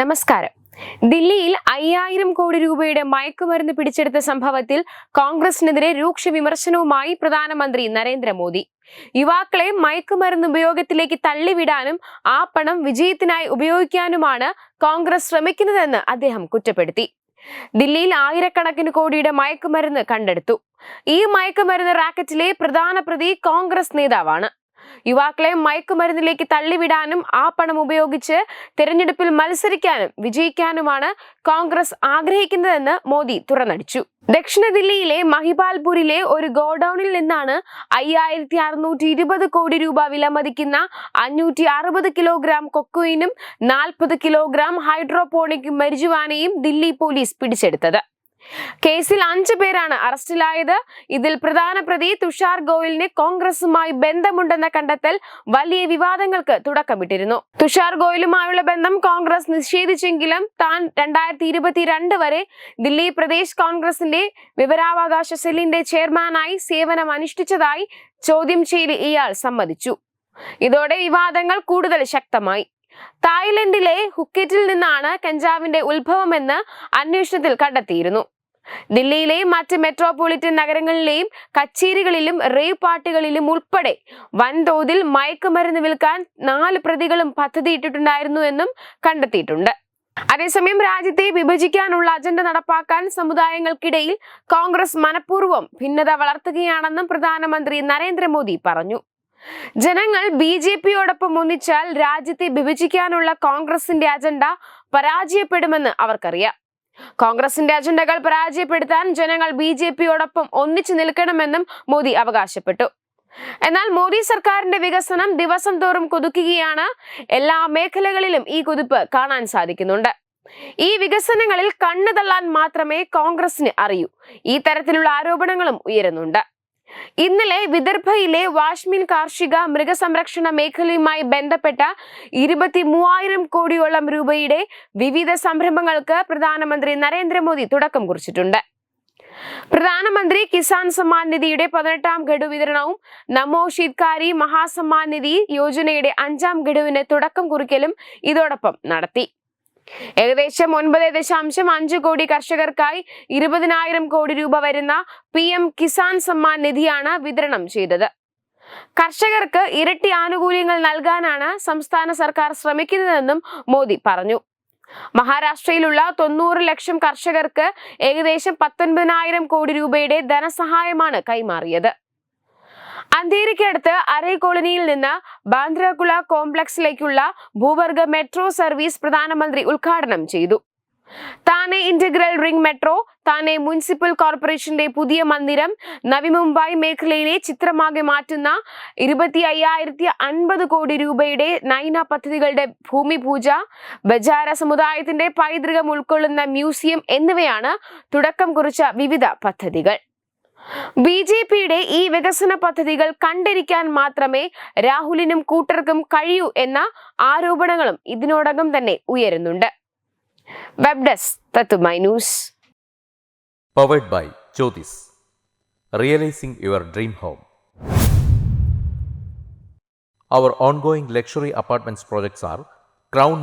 നമസ്കാരം. ദില്ലിയിൽ അയ്യായിരം കോടി രൂപയുടെ മയക്കുമരുന്ന് പിടിച്ചെടുത്ത സംഭവത്തിൽ കോൺഗ്രസിനെതിരെ രൂക്ഷ വിമർശനവുമായി പ്രധാനമന്ത്രി നരേന്ദ്രമോദി. യുവാക്കളെ മയക്കുമരുന്ന് ഉപയോഗത്തിലേക്ക് തള്ളിവിടാനും ആ പണം വിജയത്തിനായി ഉപയോഗിക്കാനുമാണ് കോൺഗ്രസ് ശ്രമിക്കുന്നതെന്ന് അദ്ദേഹം കുറ്റപ്പെടുത്തി. ദില്ലിയിൽ ആയിരക്കണക്കിന് കോടിയുടെ മയക്കുമരുന്ന് കണ്ടെടുത്തു. ഈ മയക്കുമരുന്ന് റാക്കറ്റിലെ പ്രധാന പ്രതി കോൺഗ്രസ് നേതാവാണ്. യുവാക്കളെ മയക്കുമരുന്നിലേക്ക് തള്ളിവിടാനും ആ പണം ഉപയോഗിച്ച് തെരഞ്ഞെടുപ്പിൽ മത്സരിക്കാനും വിജയിക്കാനുമാണ് കോൺഗ്രസ് ആഗ്രഹിക്കുന്നതെന്ന് മോദി തുറന്നടിച്ചു. ദക്ഷിണ ദില്ലിയിലെ മഹിപാൽപൂരിലെ ഒരു ഗോഡൌണിൽ നിന്നാണ് അയ്യായിരത്തി അറുന്നൂറ്റി ഇരുപത് കോടി രൂപ വിലമതിക്കുന്ന അഞ്ഞൂറ്റി അറുപത് കിലോഗ്രാം കൊക്കുവിനും നാൽപ്പത് കിലോഗ്രാം ഹൈഡ്രോപോണിക് മരിജുവാനയും ദില്ലി പോലീസ് പിടിച്ചെടുത്തത്. കേസിൽ അഞ്ചു പേരാണ് അറസ്റ്റിലായത്. ഇതിൽ പ്രധാന പ്രതി തുഷാർ ഗോയലിന് കോൺഗ്രസുമായി ബന്ധമുണ്ടെന്ന കണ്ടെത്തൽ വലിയ വിവാദങ്ങൾക്ക് തുടക്കമിട്ടിരുന്നു. തുഷാർ ഗോയലുമായുള്ള ബന്ധം കോൺഗ്രസ് നിഷേധിച്ചെങ്കിലും താൻ രണ്ടായിരത്തി ഇരുപത്തിരണ്ട് വരെ ദില്ലി പ്രദേശ് കോൺഗ്രസിന്റെ വിവരാവകാശ സെല്ലിന്റെ ചെയർമാനായി സേവനം അനുഷ്ഠിച്ചതായി ചോദ്യം ചെയ്യൽ ഇയാൾ സമ്മതിച്ചു. ഇതോടെ വിവാദങ്ങൾ കൂടുതൽ ശക്തമായി. തായ്ലൻഡിലെ ഹുക്കറ്റിൽ നിന്നാണ് കഞ്ചാവിന്റെ ഉത്ഭവമെന്ന് അന്വേഷണത്തിൽ കണ്ടെത്തിയിരുന്നു. ദില്ലിയിലെയും മറ്റ് മെട്രോപൊളിറ്റൻ നഗരങ്ങളിലെയും കച്ചേരികളിലും റേവ് പാർട്ടികളിലും ഉൾപ്പെടെ വൻതോതിൽ മയക്കുമരുന്ന് വിൽക്കാൻ നാല് പ്രതികളും പദ്ധതിയിട്ടിട്ടുണ്ടായിരുന്നു എന്നും കണ്ടെത്തിയിട്ടുണ്ട്. അതേസമയം രാജ്യത്തെ വിഭജിക്കാനുള്ള അജണ്ട നടപ്പാക്കാൻ സമുദായങ്ങൾക്കിടയിൽ കോൺഗ്രസ് മനഃപൂർവം ഭിന്നത വളർത്തുകയാണെന്നും പ്രധാനമന്ത്രി നരേന്ദ്രമോദി പറഞ്ഞു. ജനങ്ങൾ ബി ജെ പിയോടൊപ്പം ഒന്നിച്ചാൽ രാജ്യത്തെ വിഭജിക്കാനുള്ള കോൺഗ്രസിന്റെ അജണ്ട പരാജയപ്പെടുമെന്ന് അവർക്കറിയാം. കോൺഗ്രസിന്റെ അജണ്ടകൾ പരാജയപ്പെടുത്താൻ ജനങ്ങൾ ബി ജെ പിയോടൊപ്പം ഒന്നിച്ചു നിൽക്കണമെന്നും മോദി അവകാശപ്പെട്ടു. എന്നാൽ മോദി സർക്കാരിന്റെ വികസനം ദിവസം തോറും കുതുക്കുകയാണ്. എല്ലാ മേഖലകളിലും ഈ കുതിപ്പ് കാണാൻ സാധിക്കുന്നുണ്ട്. ഈ വികസനങ്ങളിൽ കണ്ണു തള്ളാൻ മാത്രമേ കോൺഗ്രസിന് അറിയൂ. ഈ തരത്തിലുള്ള ആരോപണങ്ങളും ഉയരുന്നുണ്ട്. ഇന്നലെ വിദർഭയിലെ വാഷ്മിൻ കാർഷിക മൃഗസംരക്ഷണ മേഖലയുമായി ബന്ധപ്പെട്ട ഇരുപത്തി മൂവായിരം കോടിയോളം രൂപയുടെ വിവിധ സംരംഭങ്ങൾക്ക് പ്രധാനമന്ത്രി നരേന്ദ്രമോദി തുടക്കം കുറിച്ചിട്ടുണ്ട്. പ്രധാനമന്ത്രി കിസാൻ സമ്മാൻ നിധിയുടെ പതിനെട്ടാം ഗഡു വിതരണവും നമോ ശീത്കാരി മഹാസമ്മാൻ നിധി യോജനയുടെ അഞ്ചാം ഗഡുവിന് തുടക്കം കുറിക്കലും ഇതോടൊപ്പം നടത്തി. ഏകദേശം ഒൻപത് ദശാംശം അഞ്ച് കോടി കർഷകർക്കായി ഇരുപതിനായിരം കോടി രൂപ വരുന്ന പി എം കിസാൻ സമ്മാൻ നിധിയാണ് വിതരണം ചെയ്തത്. കർഷകർക്ക് ഇരട്ടി ആനുകൂല്യങ്ങൾ നൽകാനാണ് സംസ്ഥാന സർക്കാർ ശ്രമിക്കുന്നതെന്നും മോദി പറഞ്ഞു. മഹാരാഷ്ട്രയിലുള്ള തൊണ്ണൂറ് ലക്ഷം കർഷകർക്ക് ഏകദേശം പത്തൊൻപതിനായിരം കോടി രൂപയുടെ ധനസഹായമാണ് കൈമാറിയത്. അന്തേരിക്കടുത്ത് അരേ കോളനിയിൽ നിന്ന് ബാന്ദ്രകുള കോംപ്ലക്സിലേക്കുള്ള ഭൂവർഗ മെട്രോ സർവീസ് പ്രധാനമന്ത്രി ഉദ്ഘാടനം ചെയ്തു. Thane integral ring metro Thane municipal കോർപ്പറേഷന്റെ പുതിയ മന്ദിരം നവി മുംബൈ മേഖലയിലെ ചിത്രമാകെ മാറ്റുന്ന ഇരുപത്തി അയ്യായിരത്തി അൻപത് കോടി രൂപയുടെ നൈന പദ്ധതികളുടെ ഭൂമി പൂജ ബജാര സമുദായത്തിന്റെ പൈതൃകം ഉൾക്കൊള്ളുന്ന മ്യൂസിയം എന്നിവയാണ് തുടക്കം കുറിച്ച വിവിധ പദ്ധതികൾ. ബി ജെ പിയുടെ ഈ വികസന പദ്ധതികൾ കണ്ടിരിക്കാൻ മാത്രമേ രാഹുലിനും കൂട്ടർക്കും കഴിയൂ എന്ന ആരോപണങ്ങളും ഇതിനോടകം തന്നെ ഉയരുന്നുണ്ട് വെബ് ഡെസ്ക് തത്തുമൈ news Powered by Jyotis. Realizing your dream home. Our ongoing luxury apartments projects are Crown